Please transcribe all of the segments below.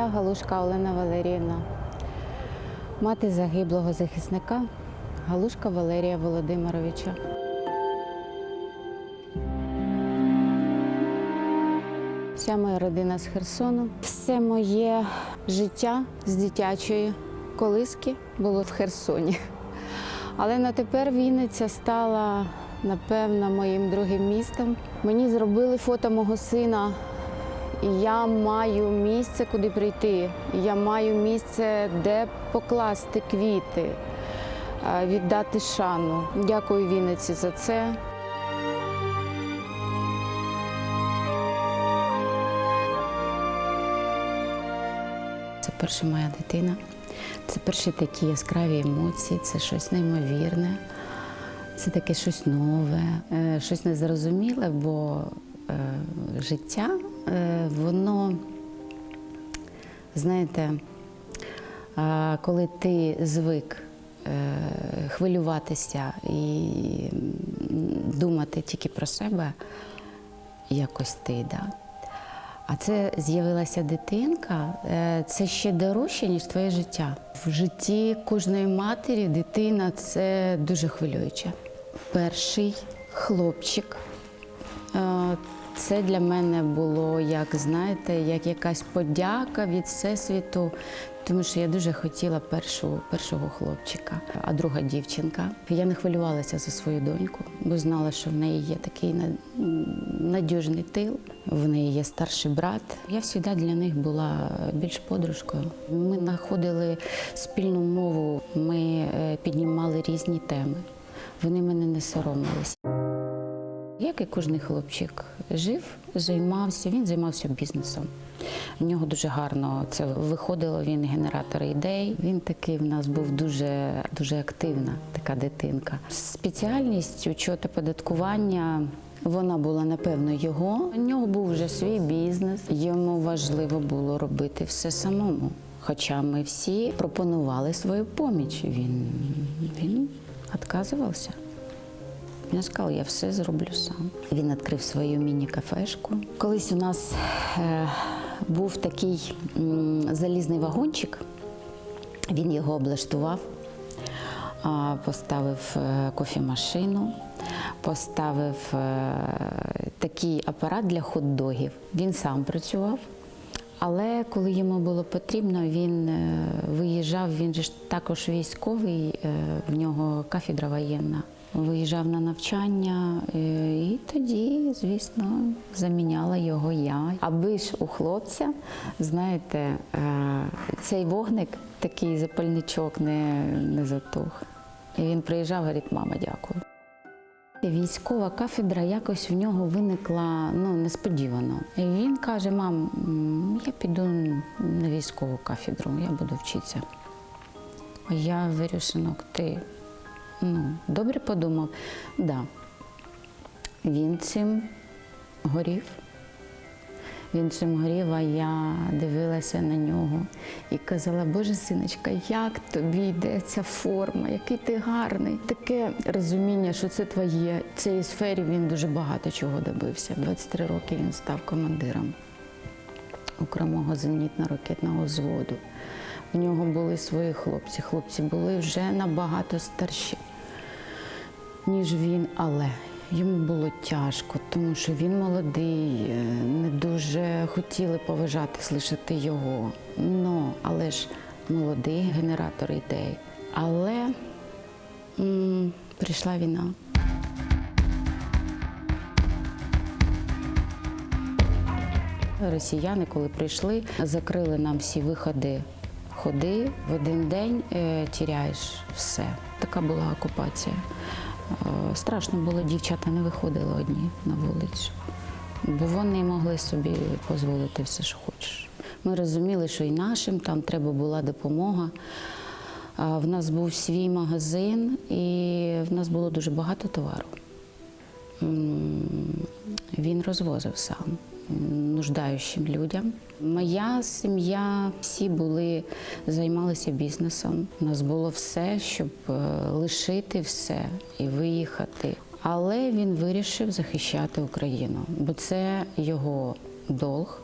Я Галушка Олена Валеріївна, мати загиблого захисника Галушка Валерія Володимировича. Вся моя родина з Херсону. Все моє життя з дитячої колиски було в Херсоні. Але на тепер Вінниця стала, напевно, моїм другим містом. Мені зробили фото мого сина, я маю місце, куди прийти. Я маю місце, де покласти квіти, е, віддати шану. Дякую Вінниці за це. Це перша моя дитина. Це перші такі яскраві емоції, це щось неймовірне, це таке щось нове, е, щось незрозуміле, бо е, життя, воно, знаєте, е, коли ти звик е, хвилюватися і думати тільки про себе, якось ти, да? А це з'явилася дитинка, е, це ще дорожче, ніж твоє життя. В житті кожної матері дитина це дуже хвилююче. Перший хлопчик. Це для мене було, як знаєте, як якась подяка від Всесвіту, тому що я дуже хотіла першу, першого хлопчика, а друга дівчинка. Я не хвилювалася за свою доньку, бо знала, що в неї є такий на- надіжний тил, в неї є старший брат. Я завжди для них була більш подружкою. Ми знаходили спільну мову, ми е, піднімали різні теми. Вони мене не соромилися. Як і кожен хлопчик жив, займався, він займався бізнесом. В нього дуже гарно це виходило. Він генератор ідей. Він такий в нас був дуже, дуже активна така дитинка. Спеціальність учота податкування. Вона була напевно його. У нього був вже свій бізнес. Йому важливо було робити все самому. Хоча ми всі пропонували свою поміч. Він, він відказувався. Він сказав, я все зроблю сам. Він відкрив свою міні-кафешку. Колись у нас е, був такий залізний вагончик, він його облаштував, поставив е, кофемашину, поставив е, такий апарат для хот-догів. Він сам працював. Але коли йому було потрібно, він виїжджав, він же також військовий, в нього кафедра воєнна. Виїжджав на навчання, е, і тоді, звісно, заміняла його я. Аби ж у хлопця, знаєте, е, цей вогник, такий запальничок не, не затух. І він приїжджав, говорить, мама, дякую. Військова кафедра якось в нього виникла ну, несподівано. І він каже: мам, я піду на військову кафедру, я буду вчитися. Я говорю, синок, ти ну, добре подумав? Да. Він цим горів. Він цим горів, а я дивилася на нього і казала, Боже синочка, як тобі йде ця форма, який ти гарний. Таке розуміння, що це твоє. В цій сфері він дуже багато чого добився. 23 роки він став командиром окремого зенітно-ракетного взводу. В нього були свої хлопці. Хлопці були вже набагато старші, ніж він, але йому було тяжко, тому що він молодий, е, не дуже хотіли поважати, слухати його. Ну, але ж молодий генератор ідей. Але м, прийшла війна. Росіяни, коли прийшли, закрили нам всі виходи, ходи. В один день е, тіряєш все. Така була окупація. Е, страшно було, дівчата не виходили одні на вулицю, бо вони могли собі дозволити все, що хочеш. Ми розуміли, що і нашим там треба була допомога. В нас був свій магазин, і в нас було дуже багато товару. Він розвозив сам нуждаючим людям. Моя сім'я всі були займалися бізнесом. У нас було все, щоб е, лишити все і виїхати. Але він вирішив захищати Україну, бо це його долг.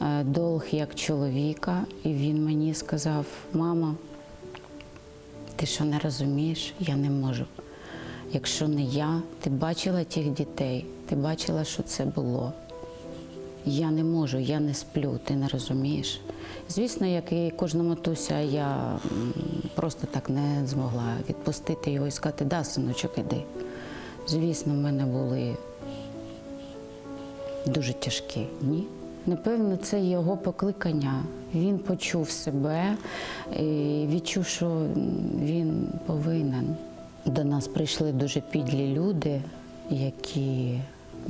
е, долг як чоловіка, і він мені сказав: мама, ти що не розумієш? Я не можу. Якщо не я, ти бачила тих дітей, ти бачила, що це було. Я не можу, я не сплю, ти не розумієш. Звісно, як і кожна матуся, я просто так не змогла відпустити його і сказати, да, синочок, іди. Звісно, в мене були дуже тяжкі дні. Напевно, це його покликання. Він почув себе і відчув, що він повинен. До нас прийшли дуже підлі люди, які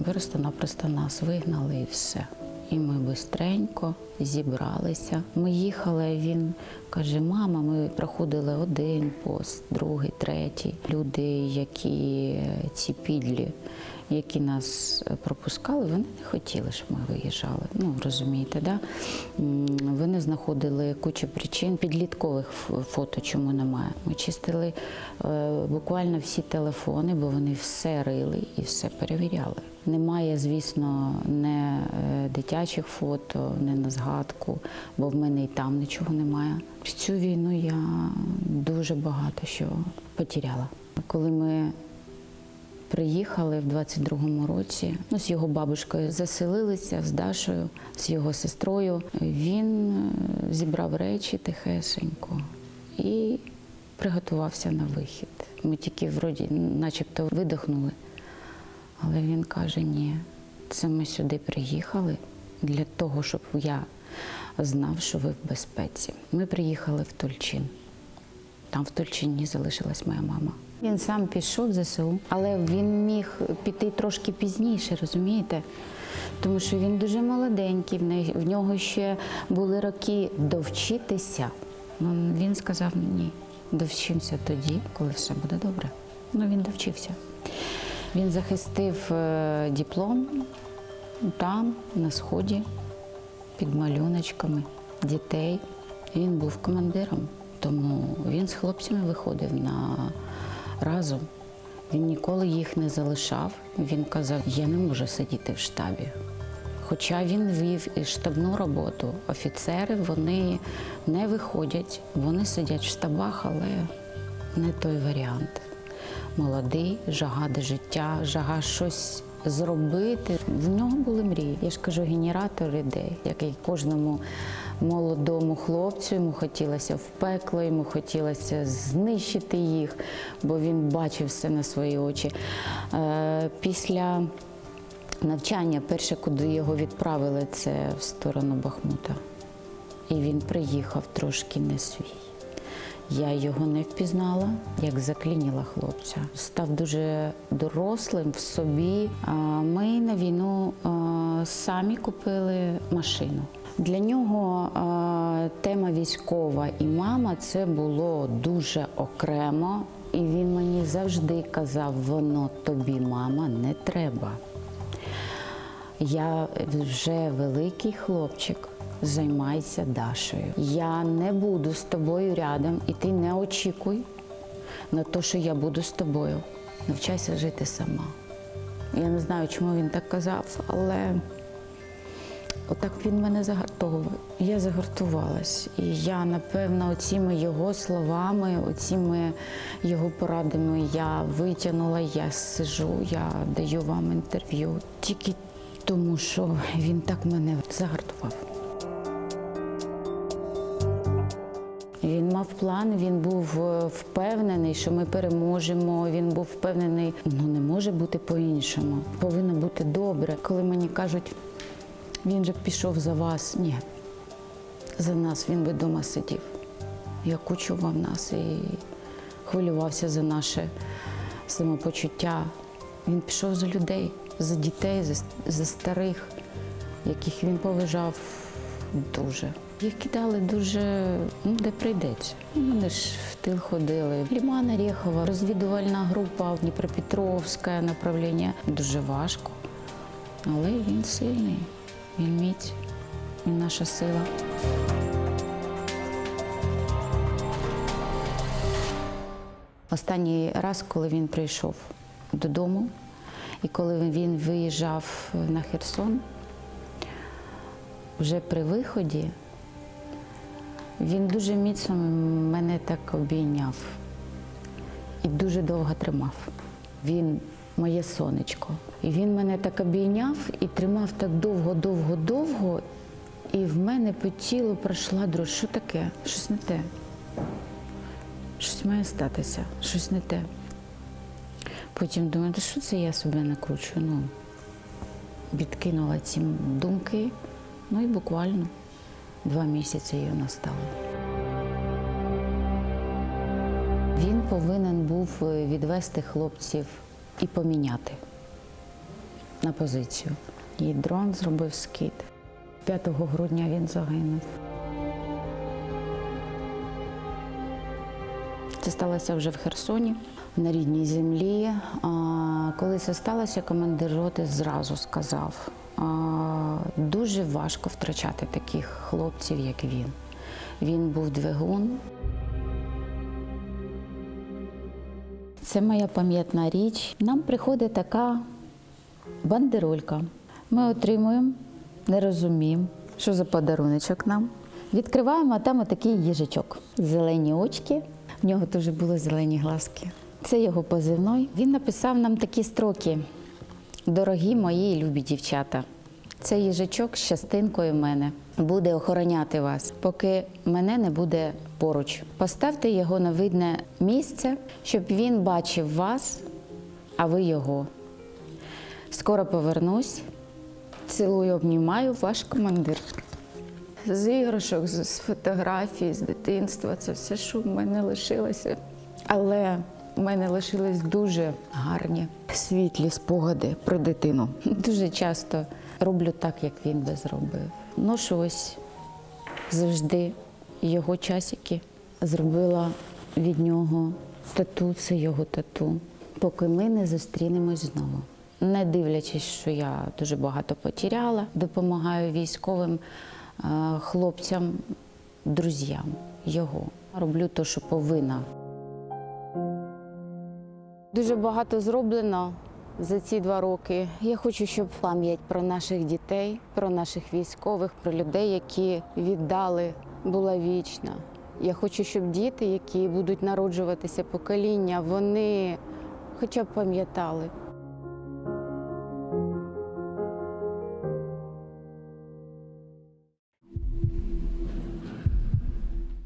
просто-напросто нас вигнали і все. І ми бистренько зібралися. Ми їхали, він каже: мама, ми проходили один пост, другий, третій. Люди, які ці підлі, які нас пропускали, вони не хотіли, щоб ми виїжджали. Ну, розумієте, да? Вони знаходили кучу причин підліткових фото, чому немає. Ми чистили е, буквально всі телефони, бо вони все рили і все перевіряли. Немає, звісно, не е, дитячих фото, не на згадку, бо в мене і там нічого немає. В цю війну я дуже багато що потеряла. Коли ми приїхали в 22-му році, ну, з його бабушкою заселилися з Дашою, з його сестрою. Він е, зібрав речі тихесенько і приготувався на вихід. Ми тільки вроді начебто видихнули. Але він каже: ні, це ми сюди приїхали для того, щоб я знав, що ви в безпеці. Ми приїхали в Тульчин. Там в Тульчині залишилась моя мама. Він сам пішов в ЗСУ, але він міг піти трошки пізніше, розумієте? Тому що він дуже молоденький, в нього ще були роки довчитися. Ну, Він сказав ні, довчимося тоді, коли все буде добре. Ну він довчився. Він захистив е, диплом там, на сході, під малюночками дітей. Він був командиром, тому він з хлопцями виходив на разом. Він ніколи їх не залишав. Він казав, я не можу сидіти в штабі. Хоча він вів і штабну роботу. Офіцери вони не виходять, вони сидять в штабах, але не той варіант. Молодий, жага до життя, жага щось зробити. В нього були мрії. Я ж кажу, генератор ідей, як і кожному молодому хлопцю, йому хотілося в пекло, йому хотілося знищити їх, бо він бачив все на свої очі. Е, Після навчання, перше, куди його відправили, це в сторону Бахмута. І він приїхав трошки не свій. Я його не впізнала, як заклініла хлопця. Став дуже дорослим в собі. Ми на війну самі купили машину. Для нього тема військова і мама це було дуже окремо. І він мені завжди казав: воно тобі, мама, не треба. Я вже великий хлопчик. Займайся Дашою. Я не буду з тобою рядом, і ти не очікуй на те, що я буду з тобою. Навчайся жити сама. Я не знаю, чому він так казав, але отак він мене загартовував. Я загартувалась. І я, напевно, оціми його словами, оціми його порадами я витягнула, я сижу, я даю вам інтерв'ю. Тільки тому, що він так мене загартував. Він мав план, він був е, впевнений, що ми переможемо. Він був впевнений, ну не може бути по-іншому. Повинно бути добре. Коли мені кажуть, він же пішов за вас. Ні, за нас він би вдома сидів. Як учував нас і хвилювався за наше самопочуття. Він пішов за людей, за дітей, за, за старих, яких він поважав дуже. Їх кидали дуже, ну, де прийдеться. Ну, Вони ж в тил ходили. Лімана Рєхова, розвідувальна група, Дніпропетровське направлення. Дуже важко. Але він сильний, він міць, він наша сила. Останній раз, коли він прийшов додому, і коли він виїжджав на Херсон, вже при виході він дуже міцно мене так обійняв і дуже довго тримав. Він моє сонечко. І він мене так обійняв і тримав так довго, довго, довго. І в мене по тілу пройшла дрожь. Що таке? Щось не те. Щось має статися, щось не те. Потім думаю, та що це я себе накручую? Ну, відкинула ці думки. Ну і буквально два місяці її настало. Він повинен був е, відвести хлопців і поміняти на позицію. І дрон зробив скид. 5 грудня він загинув. Це сталося вже в Херсоні, на рідній землі. Коли це сталося, командир роти зразу сказав: дуже важко втрачати таких хлопців, як він. Він був двигун. Це моя пам'ятна річ. Нам приходить така бандеролька. Ми отримуємо, не розуміємо, що за подаруночок нам. Відкриваємо, а там отакий їжачок. Зелені очки. В нього теж були зелені глазки. Це його позивной. Він написав нам такі строки: Дорогі мої любі дівчата. Цей їжачок з частинкою мене буде охороняти вас, поки мене не буде поруч. Поставте його на видне місце, щоб він бачив вас, а ви його. Скоро повернусь. Цілую, обнімаю ваш командир. З іграшок, з фотографій, з дитинства це все, що в мене лишилося. Але в мене лишились дуже гарні світлі спогади про дитину. Дуже часто роблю так, як він би зробив. Ношу ось завжди його часики. Зробила від нього тату, це його тату, поки ми не зустрінемось знову. Не дивлячись, що я дуже багато потеряла, допомагаю військовим е, хлопцям, друзям його. Роблю те, що повинна. Дуже багато зроблено за ці два роки. Я хочу, щоб пам'ять про наших дітей, про наших військових, про людей, які віддали, була вічна. Я хочу, щоб діти, які будуть народжуватися покоління, вони хоча б пам'ятали,